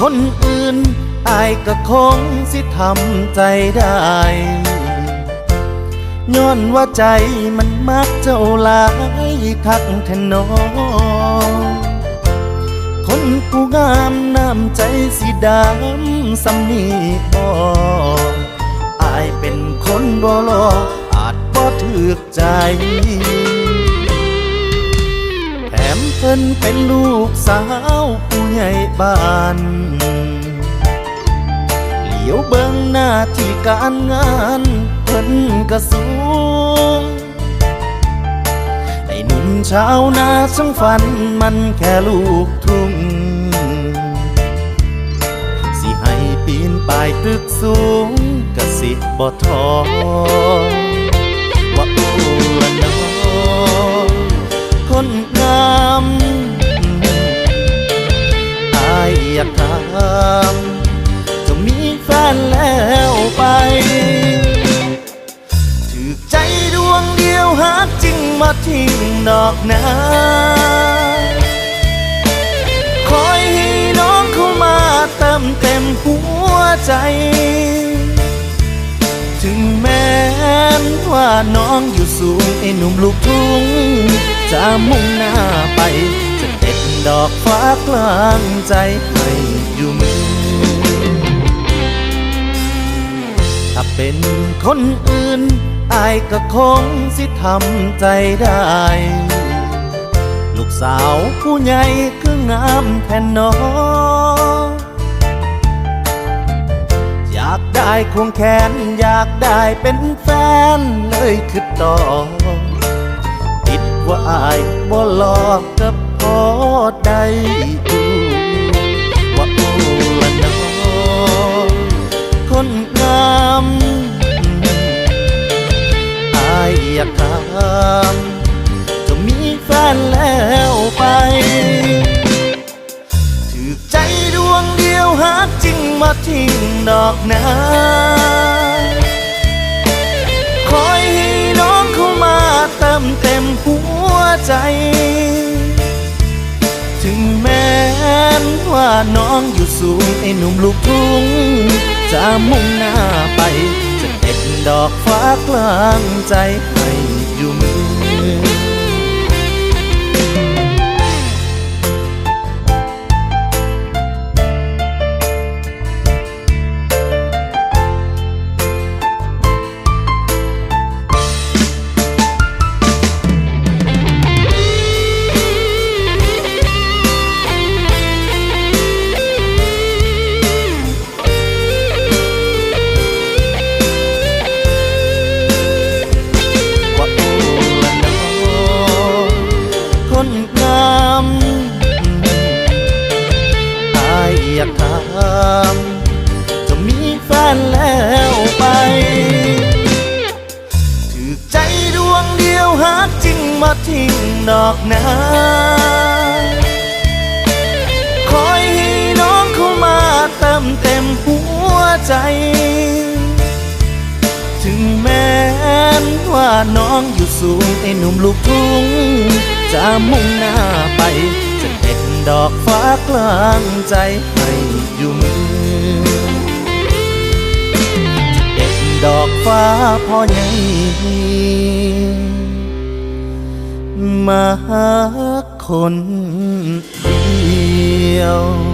คนอื่นอายก็คงสิทำใจได้ ย้อนว่าใจมันมักเจ้าหลายคักแทนน้องคนผู้งามน้ำใจสีดำสำนีบออายเป็นคนบ่หลออาจบ่ถึกใจแถมเพิ่นเป็นลูกสาว ใหญ่บ้านเหลียวเบิ่งหน้าที่การงานเพิ่นก็สูงไอ้หนุ่มชาวนาช่างฝันมันแค่ลูกทุ่ง สิให้ปีนป่ายตึกสูงกะสิบ่ท้อ ยอยากถามจะมีแฟนแล้วไป ถือใจดวงเดียวหากจริงมาทิ้งดอกนาคอยให้น้องเข้ามาเติมเต็มหัวใจ ถึงแม้ว่าน้องอยู่สูงไอ้หนุ่มลูกทุ่งจะมุ่งหน้าไป ดอกฟ้ากลางใจให้อยู่มือ ถ้าเป็นคนอื่นอายก็คงสิทำใจได้ ลูกสาวผู้ใหญ่คืองามแทนน้องอยากได้ควงแขนอยากได้เป็นแฟนเลยคือต่อติดว่าอายบ่หลอกกับพอ ได้ดูว่าโอ้ละน้องคนงามอายอยากถามจะมีแฟนแล้วไป ถือใจดวงเดียวหากจริงมาทิ้งดอกนาคอยให้น้องเข้ามาเติมเต็มหัวใจ นว่าน้องอยู่สูงไอ้หนุ่มลูกทุ่งจะมุ่งหน้าไป จะเด็ดดอกฟ้ากลางใจให้อยู่มือ ยอยากถามจะมีแฟนแล้วไป ถือใจดวงเดียวหากจริงมาทิ้งดอกนาคอยให้น้องเข้ามาเติมเต็มหัวใจ ถึงแม้นว่าน้องอยู่สูงไอ้หนุ่มลูกทุ่งจะมุ่งหน้าไป ดอกฟ้ากลางใจให้อยู่มือเด็ดดอกฟ้าพอใหญ่มาคนเดียว